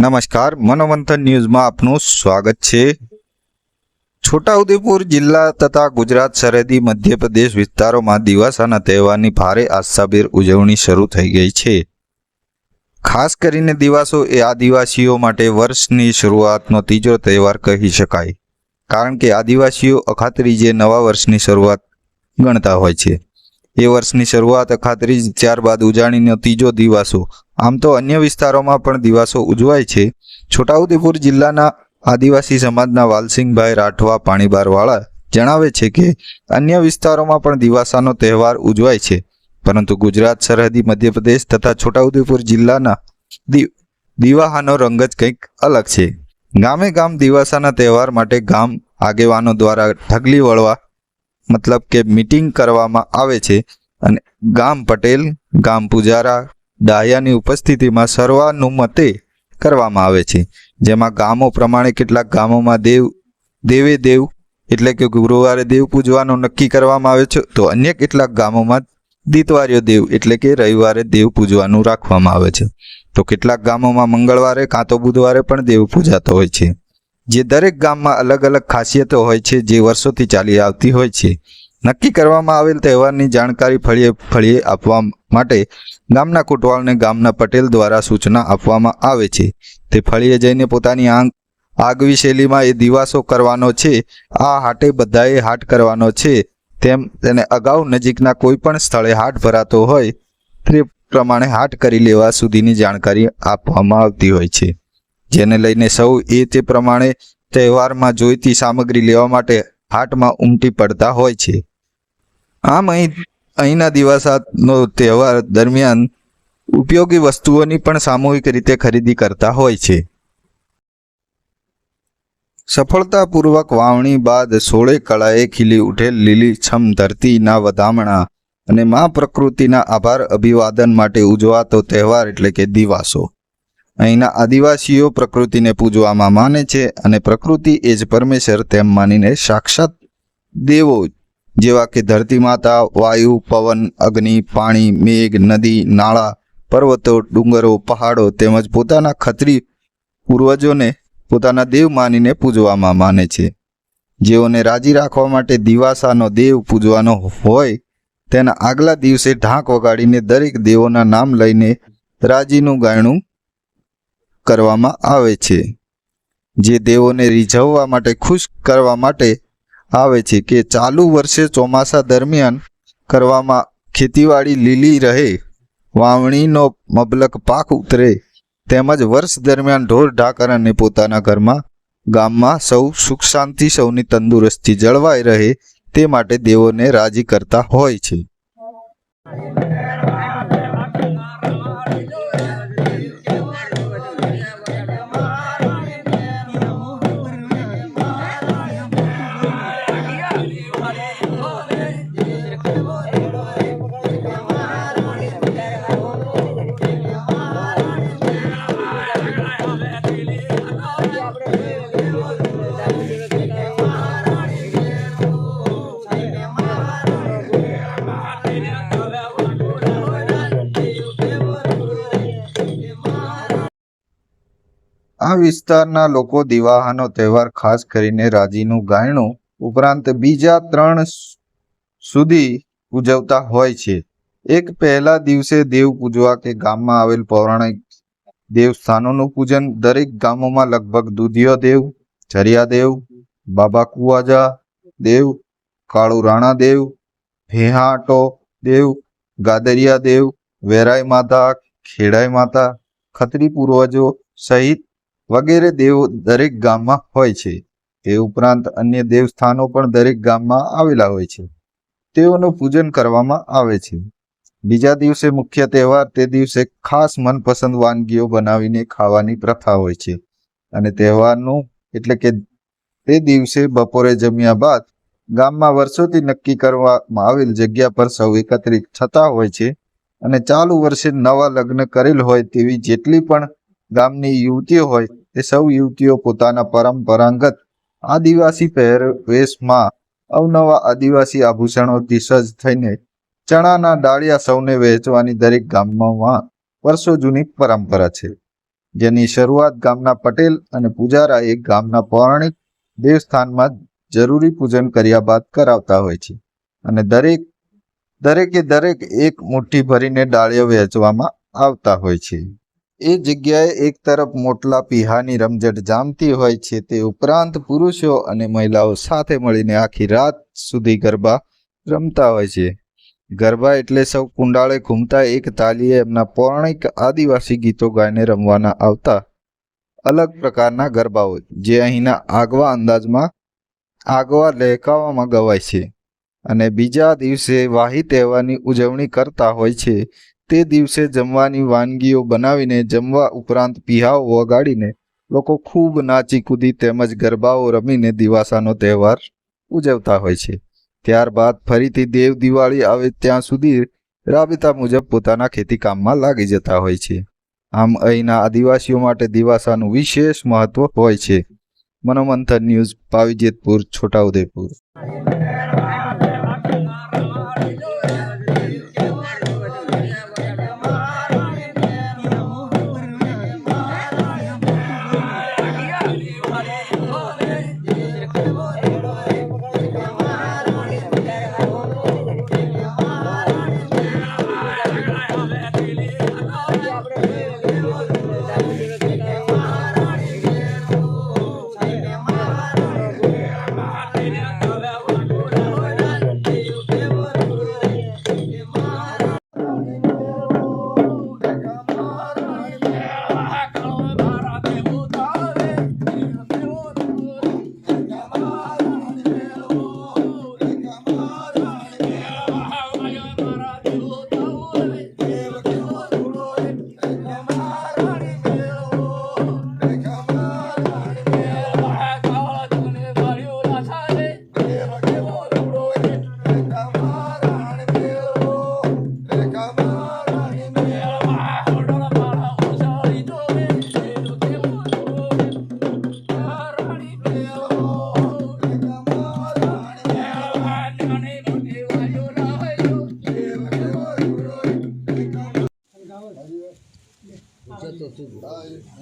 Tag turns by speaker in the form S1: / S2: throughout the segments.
S1: નમસ્કાર, મનોમંથન ન્યૂઝમાં આપનું સ્વાગત છે. છોટાઉદેપુર જિલ્લા તથા ગુજરાત સરહદી મધ્યપ્રદેશ વિસ્તારોમાં દિવાસાના તહેવારની ભારે આસ્થાભેર ઉજવણી શરૂ થઈ ગઈ છે. ખાસ કરીને દિવાસો એ આદિવાસીઓ માટે વર્ષની શરૂઆતનો ત્રીજો તહેવાર કહી શકાય. કારણ કે આદિવાસીઓ અખાત્રીજે નવા વર્ષની શરૂઆત ગણતા હોય છે. એ વર્ષની શરૂઆત અખાત્રીજ ત્યારબાદ ઉજાણીનો ત્રીજો દિવાસો. આમ તો અન્ય વિસ્તારોમાં પણ દિવાસો ઉજવાય છે. છોટાઉદેપુર જિલ્લાના આદિવાસી સમાજના વાલસિંહભાઈ રાઠવા પાણીબારવાળા જણાવે છે કે, અન્ય વિસ્તારોમાં પણ દિવાસાનો તહેવાર ઉજવાય છે. પરંતુ ગુજરાત સરહદી મધ્યપ્રદેશ તથા છોટાઉદેપુર જિલ્લાના દિવાહાનો રંગ જ કંઈક અલગ છે. ગામે ગામ દિવાસાના તહેવાર માટે ગામ આગેવાનો દ્વારા ઢગલી વળવા મતલબ કે મીટિંગ કરવામાં આવે છે અને ગામ પટેલ, ગામ પૂજારા ડાયાની ઉપસ્થિતિમાં સર્વાનુમતે કરવામાં આવે છે. જેમાં ગામો પ્રમાણે કેટલાક ગામોમાં દેવ, દેવે દેવ, એટલે કે ગુરુવારે દેવ પૂજવાનું નક્કી કરવામાં આવે છે, તો અન્ય કેટલાક ગામોમાં દિતવાર્ય દેવ, એટલે કે રવિવારે દેવ પૂજવાનું રાખવામાં આવે છે. તો કેટલાક ગામોમાં મંગળવારે કાં તો બુધવારે પણ દેવ પૂજાતો હોય છે. જે દરેક ગામમાં અલગ અલગ ખાસિયતો હોય છે, જે વર્ષોથી ચાલી આવતી હોય છે. નક્કી કરવામાં આવેલ તહેવારની જાણકારી ફળીએ ફળીએ આપવા માટે ગામના કોટવાળને ગામના પટેલ દ્વારા સૂચના આપવામાં આવે છે. તે ફળીએ જઈને પોતાની આંગ, આગવી શૈલીમાં એ દિવાસો કરવાનો છે. આ હાટે બધાએ હાટ કરવાનો છે. તેમ તેને અગાઉ નજીકના કોઈ પણ સ્થળે હાટ ભરાતો હોય, તે પ્રમાણે હાટ કરી લેવા સુધીની જાણકારી આપવામાં આવતી હોય છે. જેને લઈને સૌ એ તે પ્રમાણે તહેવારમાં જોઈતી સામગ્રી લેવા માટે હાટમાં ઉમટી પડતા હોય છે. આમ અહીં, અહીંના દિવાસાનો તહેવાર દરમિયાન ઉપયોગી વસ્તુઓની પણ સામૂહિક રીતે ખરીદી કરતા હોય છે. સફળતાપૂર્વક વાવણી બાદ સોળે કળાએ ખીલી ઉઠેલ લીલીછમ ધરતીના વધામણા અને મા પ્રકૃતિના આભાર અભિવાદન માટે ઉજવાતો તહેવાર એટલે કે દિવાસો. અહીંના આદિવાસીઓ પ્રકૃતિને પૂજવામાં માને છે અને પ્રકૃતિ એ જ પરમેશ્વર તેમ માનીને સાક્ષાત દેવો જેવા કે ધરતી માતા, વાયુ, પવન, અગ્નિ, પાણી, મેઘ, નદી, નાળા, પર્વતો, ડુંગરો, પહાડો તેમજ પોતાના ખત્રી પૂર્વજોને પોતાના દેવ માનીને પૂજવામાં માને છે. જેઓને રાજી રાખવા માટે દિવાસાનો દેવ પૂજવાનો હોય, તેના આગલા દિવસે ઢાંક વગાડીને દરેક દેવોના નામ લઈને રાજીનું ગાયણું કરવામાં આવે છે, જે દેવોને રીઝવવા માટે, ખુશ કરવા માટે આવે છે કે ચાલુ વર્ષે ચોમાસા દરમિયાન કરવામાં ખેતીવાડી લીલી રહે, વાવણીનો મબલક પાક ઉતરે, તેમજ વર્ષ દરમિયાન ઢોર, ઢાકર અને પોતાના ઘરમાં, ગામમાં સૌ સુખ શાંતિ, સૌની તંદુરસ્તી જળવાઈ રહે, તે માટે દેવોને રાજી કરતા હોય છે. આ વિસ્તારના લોકો દિવાહાનો તહેવાર ખાસ કરીને રાજીનું ગાયણું ઉપરાંત બીજા ત્રણ સુધી ઉજવતા હોય છે. એક પહેલા દિવસે દેવ પૂજવા કે ગામમાં આવેલ પૌરાણિક દેવસ્થાનોનું પૂજન દરેક ગામોમાં લગભગ દુધિયો દેવ ઝરિયાદેવ બાબા કુવાજા દેવ, કાળુ રાણા દેવ ભેહાટો દેવ, ગાદરિયા દેવ, વેરાઈ માતા, ખેડાઈ માતા, ખત્રી પૂર્વજો સહિત વગેરે દેવો દરેક ગામમાં હોય છે. તે ઉપરાંત અન્ય દેવસ્થાનો પણ દરેક ગામમાં આવેલા હોય છે. તેઓનું પૂજન કરવામાં આવે છે. બીજા દિવસે મુખ્ય તહેવાર તે દિવસે ખાસ મનપસંદ વાનગીઓ બનાવીને ખાવાની પ્રથા હોય છે. અને તહેવારનું એટલે કે તે દિવસે બપોરે જમ્યા બાદ ગામમાં વર્ષોથી નક્કી કરવામાં આવેલ જગ્યા પર સૌ એકત્રિત થતા હોય છે. અને ચાલુ વર્ષે નવા લગ્ન કરેલ હોય તેવી જેટલી પણ ગામની યુવતીઓ હોય તે સૌ યુવતીઓ પોતાના પરંપરાગત આદિવાસી પહેરવેશમાં અવનવા આદિવાસી આભૂષણોથી સજ્જ થઈને ચણાના ડાળિયા સૌને વહેંચવાની દરેક ગામમાં વર્ષો જૂની પરંપરા છે. જેની શરૂઆત ગામના પટેલ અને પૂજારાએ ગામના પૌરાણિક દેવસ્થાનમાં જરૂરી પૂજન કર્યા બાદ કરાવતા હોય છે અને દરેક, દરેકે દરેક એક મુઠ્ઠી ભરીને ડાળીઓ વહેંચવામાં આવતા હોય છે. એ જગ્યાએ એક તરફ મોટલા પીહાની રમઝટ જામતી હોય છે, તે ઉપરાંત પુરુષો અને મહિલાઓ સાથે મળીને આખી રાત સુધી ગરબા રમતા હોય છે. ગરબા એટલે સૌ કુંડાળે ઘૂમતા એક તાલીએ એમના પૌરાણિક આદિવાસી ગીતો ગાઈને રમવાના આવતા અલગ પ્રકારના ગરબાઓ જે અહીંના આગવા અંદાજમાં, આગવા લહેકાવામાં ગવાય છે. અને બીજા દિવસે વાહી તહેવારની ઉજવણી કરતા હોય છે તે દિવસે જમવાની વાનગીઓ બનાવીને જમવા ઉપરાંત પીહાઓ વગાડીને લોકો ખૂબ નાચી કૂદી તેમજ ગરબાઓ રમીને દિવાસાનો તહેવાર ઉજવતા હોય છે. ત્યારબાદ ફરીથી દેવ દિવાળી આવે ત્યાં સુધી રાબેતા મુજબ પોતાના ખેતી કામમાં લાગી જતા હોય છે. આમ અહીંના આદિવાસીઓ માટે દિવાસાનું વિશેષ મહત્વ હોય છે. મનોમંથન ન્યૂઝ, પાવીજેતપુર, છોટાઉદેપુર.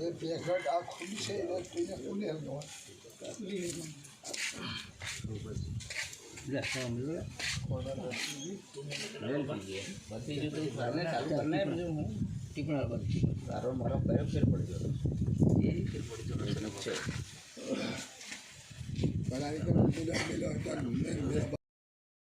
S2: એ પેઘટ આ ખુલ્લી છે એને કોઈને ખુલ્લે એમ તારો મારો કયો ફેર પડ્યો એ ફેર પડ્યો છે